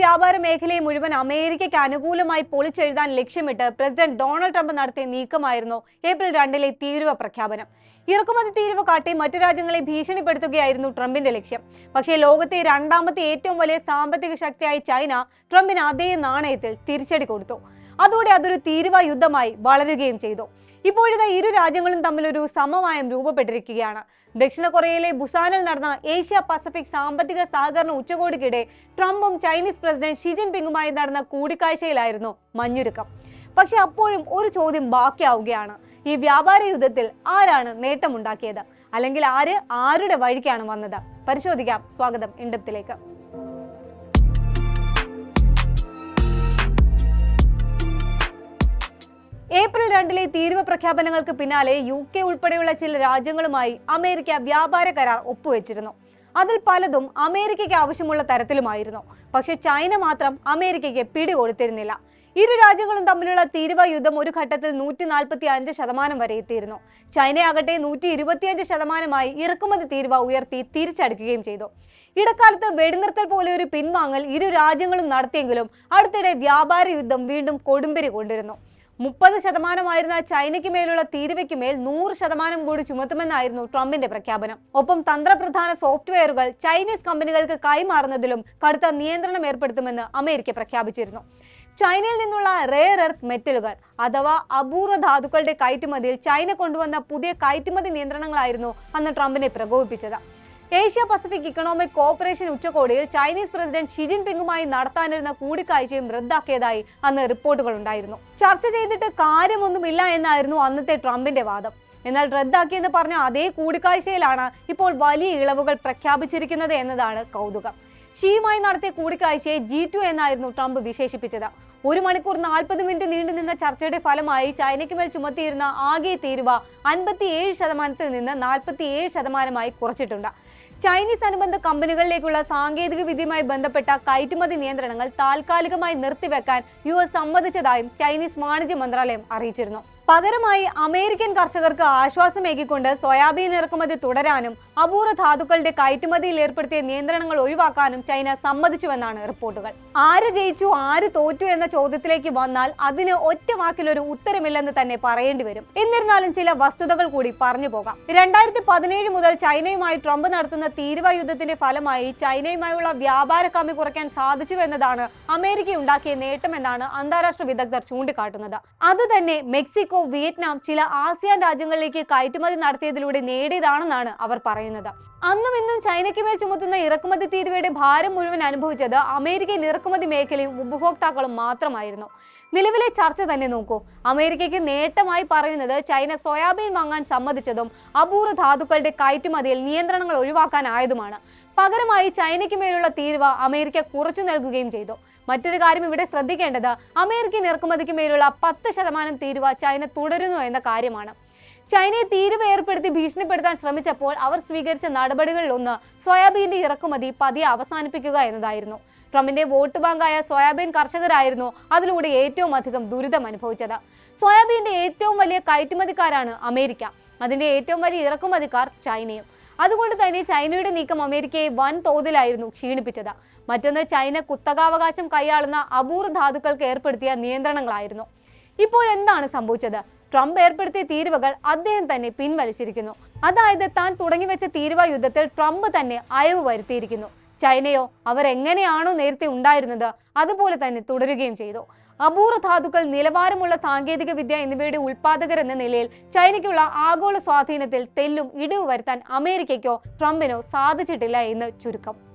വ്യാപാര മേഖലയെ മുഴുവൻ അമേരിക്കയ്ക്ക് അനുകൂലമായി പൊളിച്ചെഴുതാൻ ലക്ഷ്യമിട്ട് പ്രസിഡന്റ് ഡൊണാൾഡ് ട്രംപ് നടത്തിയ നീക്കമായിരുന്നു ഏപ്രിൽ രണ്ടിലെ തീരുവ പ്രഖ്യാപനം. ഇറക്കുമതി തീരുവ കാട്ടി മറ്റു രാജ്യങ്ങളെ ഭീഷണിപ്പെടുത്തുകയായിരുന്നു ട്രംപിന്റെ ലക്ഷ്യം. പക്ഷേ ലോകത്തെ രണ്ടാമത്തെ ഏറ്റവും വലിയ സാമ്പത്തിക ശക്തിയായ ചൈന ട്രംപിന് അതേ നാണയത്തിൽ തിരിച്ചടി കൊടുത്തു. അതോടെ അതൊരു തീരുവ യുദ്ധമായി വളരുകയും ചെയ്തു. ഇപ്പോഴിതാ ഇരു രാജ്യങ്ങളും തമ്മിൽ ഒരു സമവായം രൂപപ്പെട്ടിരിക്കുകയാണ്. ദക്ഷിണ കൊറിയയിലെ ബുസാനിൽ നടന്ന ഏഷ്യ പസഫിക് സാമ്പത്തിക സഹകരണ ഉച്ചകോടിക്കിടെ ട്രംപും ചൈനീസ് പ്രസിഡന്റ് ഷി ജിൻപിങ്ങുമായി നടന്ന കൂടിക്കാഴ്ചയിലായിരുന്നു മഞ്ഞുരുക്കം. പക്ഷെ അപ്പോഴും ഒരു ചോദ്യം ബാക്കിയാവുകയാണ്. ഈ വ്യാപാര യുദ്ധത്തിൽ ആരാണ് നേട്ടമുണ്ടാക്കിയത്? അല്ലെങ്കിൽ ആര് ആരുടെ വഴിക്കാണ് വന്നത്? പരിശോധിക്കാം. സ്വാഗതം. ഇൻഡപ്തിലേക്ക്. ഏപ്രിൽ രണ്ടിലെ തീരുവ പ്രഖ്യാപനങ്ങൾക്ക് പിന്നാലെ യു കെ ഉൾപ്പെടെയുള്ള ചില രാജ്യങ്ങളുമായി അമേരിക്ക വ്യാപാര കരാർ ഒപ്പുവെച്ചിരുന്നു. അതിൽ പലതും അമേരിക്കയ്ക്ക് ആവശ്യമുള്ള തരത്തിലുമായിരുന്നു. പക്ഷെ ചൈന മാത്രം അമേരിക്കയ്ക്ക് പിടികൊടുത്തിരുന്നില്ല. ഇരു രാജ്യങ്ങളും തമ്മിലുള്ള തീരുവ യുദ്ധം ഒരു ഘട്ടത്തിൽ നൂറ്റി നാൽപ്പത്തി അഞ്ച് ശതമാനം വരെ എത്തിയിരുന്നു. ചൈനയാകട്ടെ നൂറ്റി ഇരുപത്തിയഞ്ച് ശതമാനമായി ഇറക്കുമതി തീരുവ ഉയർത്തി തിരിച്ചടക്കുകയും ചെയ്തു. ഇടക്കാലത്ത് വെടിനിർത്തൽ പോലെ ഒരു പിൻവാങ്ങൽ ഇരു രാജ്യങ്ങളും നടത്തിയെങ്കിലും അടുത്തിടെ വ്യാപാര യുദ്ധം വീണ്ടും കൊടുമ്പിരി കൊണ്ടിരുന്നു. മുപ്പത് ശതമാനമായിരുന്ന ചൈനയ്ക്ക് മേലുള്ള തീരുവയ്ക്ക് മേൽ നൂറ് ശതമാനം കൂടി ചുമത്തുമെന്നായിരുന്നു ട്രംപിന്റെ പ്രഖ്യാപനം. ഒപ്പം തന്ത്രപ്രധാന സോഫ്റ്റ്വെയറുകൾ ചൈനീസ് കമ്പനികൾക്ക് കൈമാറുന്നതിലും കടുത്ത നിയന്ത്രണം ഏർപ്പെടുത്തുമെന്ന് അമേരിക്ക പ്രഖ്യാപിച്ചിരുന്നു. ചൈനയിൽ നിന്നുള്ള റെയർ എർത്ത് മെറ്റലുകൾ അഥവാ അപൂർവ ധാതുക്കളുടെ കയറ്റുമതിയിൽ ചൈന കൊണ്ടുവന്ന പുതിയ കയറ്റുമതി നിയന്ത്രണങ്ങളായിരുന്നു അന്ന് ട്രംപിനെ പ്രകോപിപ്പിച്ചത്. ഏഷ്യ പസഫിക് ഇക്കണോമിക് കോഓപ്പറേഷൻ ഉച്ചകോടിയിൽ ചൈനീസ് പ്രസിഡന്റ് ഷി ജിൻപിങ്ങുമായി നടത്താനിരുന്ന കൂടിക്കാഴ്ചയും റദ്ദാക്കിയതായി അന്ന് റിപ്പോർട്ടുകൾ ഉണ്ടായിരുന്നു. ചർച്ച ചെയ്തിട്ട് കാര്യമൊന്നുമില്ല എന്നായിരുന്നു അന്നത്തെ ട്രംപിന്റെ വാദം. എന്നാൽ റദ്ദാക്കിയെന്ന് പറഞ്ഞ അതേ കൂടിക്കാഴ്ചയിലാണ് ഇപ്പോൾ വലിയ ഇളവുകൾ പ്രഖ്യാപിച്ചിരിക്കുന്നത് എന്നതാണ് കൗതുകം. ഷിയുമായി നടത്തിയ കൂടിക്കാഴ്ചയെ ജി ടു എന്നായിരുന്നു ട്രംപ് വിശേഷിപ്പിച്ചത്. ഒരു മണിക്കൂർ നാൽപ്പത് മിനിറ്റ് നീണ്ടുനിന്ന ചർച്ചയുടെ ഫലമായി ചൈനയ്ക്ക് മേൽ ചുമത്തിയിരുന്ന ആകെ തീരുവ അൻപത്തിയേഴ് ശതമാനത്തിൽ നിന്ന് നാൽപ്പത്തിയേഴ് ശതമാനമായി കുറച്ചിട്ടുണ്ട്. ചൈനീസ് അനുബന്ധ കമ്പനികളിലേക്കുള്ള സാങ്കേതിക വിദ്യയുമായി ബന്ധപ്പെട്ട കയറ്റുമതി നിയന്ത്രണങ്ങൾ താൽക്കാലികമായി നിർത്തിവെക്കാൻ യു എസ് സമ്മതിച്ചതായും ചൈനീസ് വാണിജ്യ മന്ത്രാലയം അറിയിച്ചിരുന്നു. പകരമായി അമേരിക്കൻ കർഷകർക്ക് ആശ്വാസമേകിക്കൊണ്ട് സോയാബീൻ ഇറക്കുമതി തുടരാനും അപൂർവ ധാതുക്കളുടെ കയറ്റുമതിയിൽ ഏർപ്പെടുത്തിയ നിയന്ത്രണങ്ങൾ ഒഴിവാക്കാനും ചൈന സമ്മതിച്ചുവെന്നാണ് റിപ്പോർട്ടുകൾ. ആര് ജയിച്ചു ആര് തോറ്റു എന്ന ചോദ്യത്തിലേക്ക് വന്നാൽ അതിന് ഒറ്റ വാക്കിലൊരു ഉത്തരമില്ലെന്ന് തന്നെ പറയേണ്ടി വരും. എന്നിരുന്നാലും ചില വസ്തുതകൾ കൂടി പറഞ്ഞു പോകാം. രണ്ടായിരത്തി പതിനേഴ് മുതൽ ചൈനയുമായി ട്രംപ് നടത്തുന്ന തീരുവ യുദ്ധത്തിന്റെ ഫലമായി ചൈനയുമായുള്ള വ്യാപാര കമ്മി കുറയ്ക്കാൻ സാധിച്ചു എന്നതാണ് അമേരിക്ക ഉണ്ടാക്കിയ നേട്ടമെന്നാണ് അന്താരാഷ്ട്ര വിദഗ്ധർ ചൂണ്ടിക്കാട്ടുന്നത്. അതുതന്നെ മെക്സിക്കോ വിയറ്റ്നാം ചില ആസിയാൻ രാജ്യങ്ങളിലേക്ക് കയറ്റുമതി നടത്തിയതിലൂടെ നേടിയതാണെന്നാണ് അവർ പറയുന്നത്. അന്നും ഇന്നും ചൈനയ്ക്ക് മേൽ ചുമത്തുന്ന ഇറക്കുമതി തീരുവയുടെ ഭാരം മുഴുവൻ അനുഭവിച്ചത് അമേരിക്കൻ ഇറക്കുമതി മേഖലയും ഉപഭോക്താക്കളും മാത്രമായിരുന്നു. നിലവിലെ ചർച്ച തന്നെ നോക്കൂ. അമേരിക്കയ്ക്ക് നേട്ടമായി പറയുന്നത് ചൈന സോയാബീൻ വാങ്ങാൻ സമ്മതിച്ചതും അപൂർവ ധാതുക്കളുടെ കയറ്റുമതിയിൽ നിയന്ത്രണങ്ങൾ ഒഴിവാക്കാനായതുമാണ്. പകരമായി ചൈനയ്ക്ക് മേലുള്ള തീരുവ അമേരിക്ക കുറച്ചു നൽകുകയും ചെയ്തു. മറ്റൊരു കാര്യം ഇവിടെ ശ്രദ്ധിക്കേണ്ടത് അമേരിക്കൻ ഇറക്കുമതിക്ക് മേലുള്ള പത്ത് ശതമാനം തീരുവ ചൈന തുടരുന്നു എന്ന കാര്യമാണ്. ചൈനയെ തീരുവ ഏർപ്പെടുത്തി ഭീഷണിപ്പെടുത്താൻ ശ്രമിച്ചപ്പോൾ അവർ സ്വീകരിച്ച നടപടികളിൽ ഒന്ന് സോയാബീന്റെ ഇറക്കുമതി പതിയെ അവസാനിപ്പിക്കുക എന്നതായിരുന്നു. ട്രംപിന്റെ വോട്ട് ബാങ്കായ സോയാബീൻ കർഷകരായിരുന്നു അതിലൂടെ ഏറ്റവും അധികം ദുരിതം അനുഭവിച്ചത്. സോയാബീന്റെ ഏറ്റവും വലിയ കയറ്റുമതിക്കാരാണ് അമേരിക്ക. അതിന്റെ ഏറ്റവും വലിയ ഇറക്കുമതിക്കാർ ചൈനയും. അതുകൊണ്ട് തന്നെ ചൈനയുടെ നീക്കം അമേരിക്കയെ വൻ തോതിലായിരുന്നു ക്ഷീണിപ്പിച്ചത്. മറ്റൊന്ന് ചൈന കുത്തകാവകാശം കൈയാളുന്ന അപൂർവ ധാതുക്കൾക്ക് ഏർപ്പെടുത്തിയ നിയന്ത്രണങ്ങളായിരുന്നു. ഇപ്പോൾ എന്താണ് സംഭവിച്ചത്? ട്രംപ് ഏർപ്പെടുത്തിയ തീരുവകൾ അദ്ദേഹം തന്നെ പിൻവലിച്ചിരിക്കുന്നു. അതായത് താൻ തുടങ്ങിവെച്ച തീരുവ യുദ്ധത്തിൽ ട്രംപ് തന്നെ അയവ് വരുത്തിയിരിക്കുന്നു. ചൈനയോ അവർ എങ്ങനെയാണോ നേരത്തെ ഉണ്ടായിരുന്നത് അതുപോലെ തന്നെ തുടരുകയും ചെയ്തു. അപൂർവ ധാതുക്കൾ നിലവാരമുള്ള സാങ്കേതിക വിദ്യ എന്നിവയുടെ ഉൽപാദകർ എന്ന നിലയിൽ ചൈനയ്ക്കുള്ള ആഗോള സ്വാധീനത്തിൽ തെല്ലും ഇടിവ് വരുത്താൻ അമേരിക്കയ്ക്കോ ട്രംപിനോ സാധിച്ചിട്ടില്ല എന്ന് ചുരുക്കം.